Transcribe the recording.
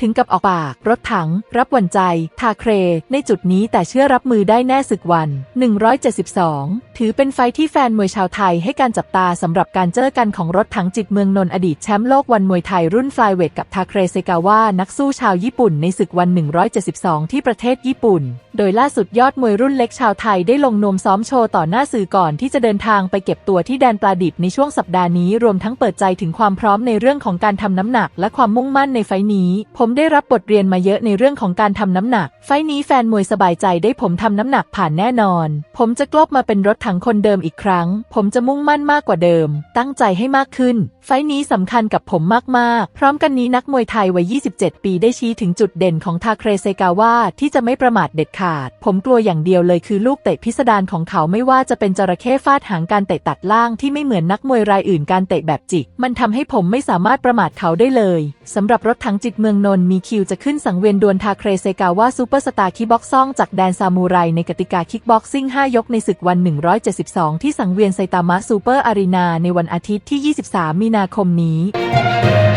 ถึงกับออกปาก รถถัง รับวันใจ ทาเคร ในจุดนี้แต่เชื่อรับมือได้แน่ศึกวัน 172 ถือเป็นไฟที่แฟนมวยชาวไทยให้การจับตาสำหรับการเจอกันของรถถังจิตเมืองนนท์อดีตแชมป์โลกวันมวยไทยรุ่นฟลายเวทกับทาเครเซกาวะนักสู้ชาวญี่ปุ่นในศึกวัน 172 ที่ประเทศญี่ปุ่น โดยล่าสุดยอดมวยรุ่นเล็กชาวไทยได้ลงนวมซ้อมโชว์ต่อหน้าสื่อก่อนที่จะเดินทางไปเก็บตัวที่แดนปลาดิบในช่วงสัปดาห์นี้รวมทั้งเปิดใจถึงความพร้อมในเรื่องของการทำน้ำหนัก และความมุ่งมั่นในไฟนี้ผมได้รับบทเรียนมาเยอะในเรื่องของการทำน้ำหนัก ไฟนี้แฟนมวยสบายใจได้ผมทำน้ำหนักผ่านแน่นอน ผมจะกลบมาเป็นรถถังคนเดิมอีกครั้ง ผมจะมุ่งมั่นมากกว่าเดิม ตั้งใจให้มากขึ้น ไฟนี้สำคัญกับผมมากๆ พร้อมกันนี้นักมวยไทยวัย 27 ปีได้ชี้ถึงจุดเด่นของทาเครเซกาวะที่จะไม่ประมาทเด็ดขาด ผมกลัวอย่างเดียวเลยคือลูกเตะพิสดารของเขาไม่ว่าจะเป็นจระเข้ฟาดหางการเตะตัดล่างที่ไม่เหมือนนักมวยรายอื่นการเตะแบบจิก มันทำให้ผมไม่สามารถประมาทเขาได้เลยสำหรับรถถังจิตเมืองนนท์มีคิวจะขึ้นสังเวียนดวลทาเครเซกาวะซูเปอร์สตาร์คิกบ็อกซองจากแดนซามูไรในกติกาคิกบ็อกซิ่ง 5 ยกในศึกวัน 172 ที่สังเวียนไซตามะซูเปอร์อารีนาในวันอาทิตย์ที่ 23 มีนาคมนี้